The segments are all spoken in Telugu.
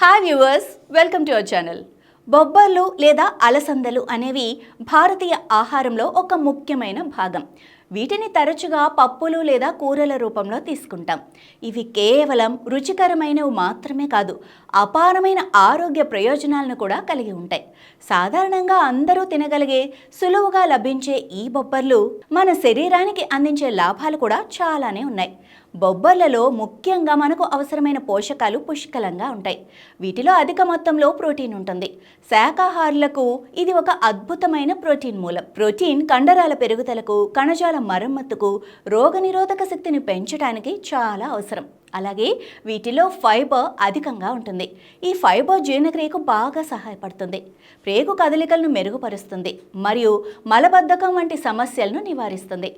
Hi viewers welcome to our channel బొబ్బర్లు లేదా అలసందలు అనేవి భారతీయ ఆహారంలో ఒక ముఖ్యమైన భాగం. వీటిని తరచుగా పప్పులు లేదా కూరల రూపంలో తీసుకుంటాం. ఇవి కేవలం రుచికరమైనవి మాత్రమే కాదు అపారమైన ఆరోగ్య ప్రయోజనాలను కూడా కలిగి ఉంటాయి. సాధారణంగా అందరూ తినగలిగే సులువుగా లభించే ఈ బొబ్బర్లు మన శరీరానికి అందించే లాభాలు కూడా చాలానే ఉన్నాయి. బొబ్బర్లలో ముఖ్యంగా మనకు అవసరమైన పోషకాలు పుష్కలంగా ఉంటాయి. వీటిలో అధిక మొత్తంలో ప్రోటీన్ ఉంటుంది. శాకాహారులకు ఇది ఒక అద్భుతమైన ప్రోటీన్ మూలం. ప్రోటీన్ కండరాల పెరుగుదలకు కణజాల మరమ్మత్తుకు రోగనిరోధక శక్తిని పెంచడానికి చాలా అవసరం. అలాగే వీటిలో ఫైబర్ అధికంగా ఉంటుంది. ఈ ఫైబర్ జీర్ణక్రియకు బాగా సహాయపడుతుంది. ప్రేగు కదలికలను మెరుగుపరుస్తుంది మరియు మలబద్ధకం వంటి సమస్యలను నివారిస్తుంది.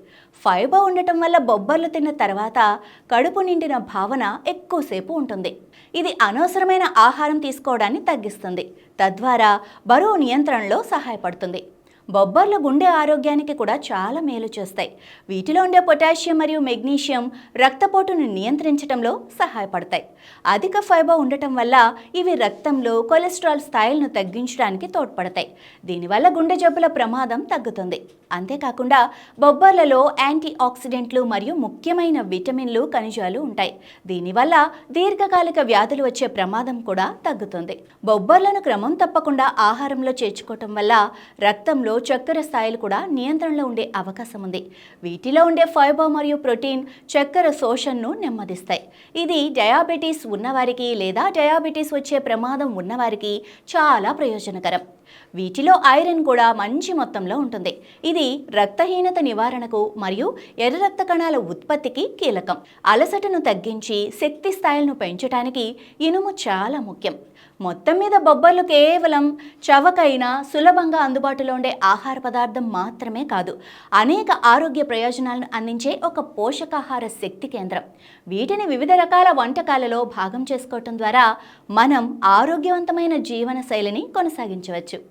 ఫైబర్ ఉండటం వల్ల బొబ్బర్లు తిన్న తర్వాత కడుపు నిండిన భావన ఎక్కువసేపు ఉంటుంది. ఇది అనవసరమైన ఆహారం తీసుకోవడాన్ని తగ్గిస్తుంది. తద్వారా బరువు నియంత్రణలో సహాయపడుతుంది. బొబ్బర్లు గుండె ఆరోగ్యానికి కూడా చాలా మేలు చేస్తాయి. వీటిలో ఉండే పొటాషియం మరియు మెగ్నీషియం రక్తపోటును నియంత్రించడంలో సహాయపడతాయి. అధిక ఫైబర్ ఉండటం వల్ల ఇవి రక్తంలో కొలెస్ట్రాల్ స్థాయిలను తగ్గించడానికి తోడ్పడతాయి. దీనివల్ల గుండె జబ్బుల ప్రమాదం తగ్గుతుంది. అంతేకాకుండా బొబ్బర్లలో యాంటీ ఆక్సిడెంట్లు మరియు ముఖ్యమైన విటమిన్లు ఖనిజాలు ఉంటాయి. దీనివల్ల దీర్ఘకాలిక వ్యాధులు వచ్చే ప్రమాదం కూడా తగ్గుతుంది. బొబ్బర్లను క్రమం తప్పకుండా ఆహారంలో చేర్చుకోవటం వల్ల రక్తంలో చక్కెర స్థాయిలు కూడా నియంత్రణలో ఉండే అవకాశం ఉంది. వీటిలో ఉండే ఫైబర్ మరియు ప్రోటీన్ చక్కెర శోషణను నెమ్మదిస్తాయి. ఇది డయాబెటీస్ ఉన్నవారికి లేదా డయాబెటీస్ వచ్చే ప్రమాదం ఉన్నవారికి చాలా ప్రయోజనకరం. వీటిలో ఐరన్ కూడా మంచి మొత్తంలో ఉంటుంది. ఇది రక్తహీనత నివారణకు మరియు ఎర్ర రక్త కణాల ఉత్పత్తికి కీలకం. అలసటను తగ్గించి శక్తి స్థాయిలను పెంచడానికి ఇనుము చాలా ముఖ్యం. మొత్తం మీద బొబ్బర్లు కేవలం చవకైన సులభంగా అందుబాటులో ఉండే ఆహార పదార్థం మాత్రమే కాదు అనేక ఆరోగ్య ప్రయోజనాలను అందించే ఒక పోషకాహార శక్తి కేంద్రం. వీటిని వివిధ రకాల వంటకాలలో భాగం చేసుకోవటం ద్వారా మనం ఆరోగ్యవంతమైన జీవన శైలిని కొనసాగించవచ్చు.